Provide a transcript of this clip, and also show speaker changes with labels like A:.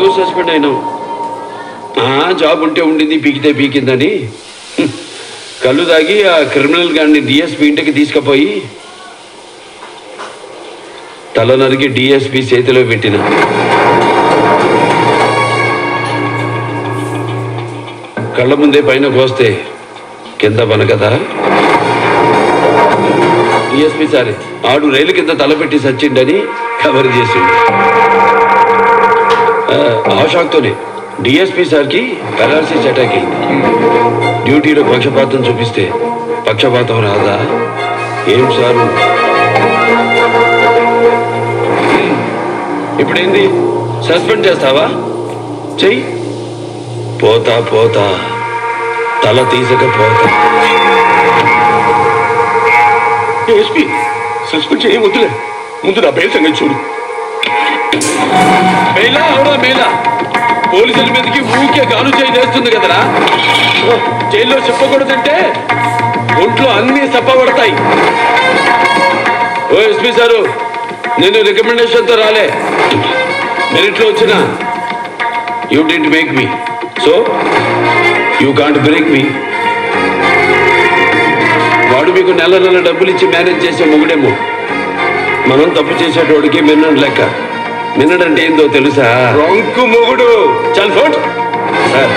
A: ఎలాగో సస్పెండ్ అయినావు ఆ, జాబ్ ఉంటే ఉండింది పీకితే పీకిందని. కళ్ళు తాగి ఆ క్రిమినల్ గాడిని డిఎస్పీ ఇంటికి తీసుకుపోయి తల నరికి డిఎస్పీ చేతిలో పెట్టిన. కళ్ళ ముందే పైన కోస్తే కింద పనకదా డిఎస్పీ సారీ ఆడు రైలు కింద తలపెట్టి సచ్చిండని కవర్ చేసిండు. ఆ, డిఎస్పి డిఎస్పీ సార్కి పెరాలసిస్ అటాక్ అయింది డ్యూటీలో పక్షపాతం చూపిస్తే పక్షపాతం రాదా? ఏం సారు? ఇప్పుడేంది? సస్పెండ్ చేస్తావా? చెయ్యి. పోతా పోతా. తల తీసకపోతా.
B: ఎస్పీ సస్పెండ్ చేయ ముద్దులే ముందు నా బయలు సంగతి చూడు.
A: మేలా ఆవిడ మేలా. పోలీసుల మీదకి ఊరికే గాను చేయి చేస్తుంది కదరా. జైల్లో చెప్పకూడదంటే ఒంట్లో అన్ని చెప్పబడతాయి ఓ ఎస్పీ సారు నేను రికమెండేషన్తో రాలే. మెరిట్లో వచ్చిన you didn't make me so you can't break me వాడు మీకు నెల నెల డబ్బులు ఇచ్చి మేనేజ్ చేసే మొగుడేమో. మనం తప్పు చేసేటోడికి మిన్నడు లెక్క. మిన్నడంటే ఏందో తెలుసా?
B: రొంకు మొగుడు
A: చల్ ఫోట్ సార్.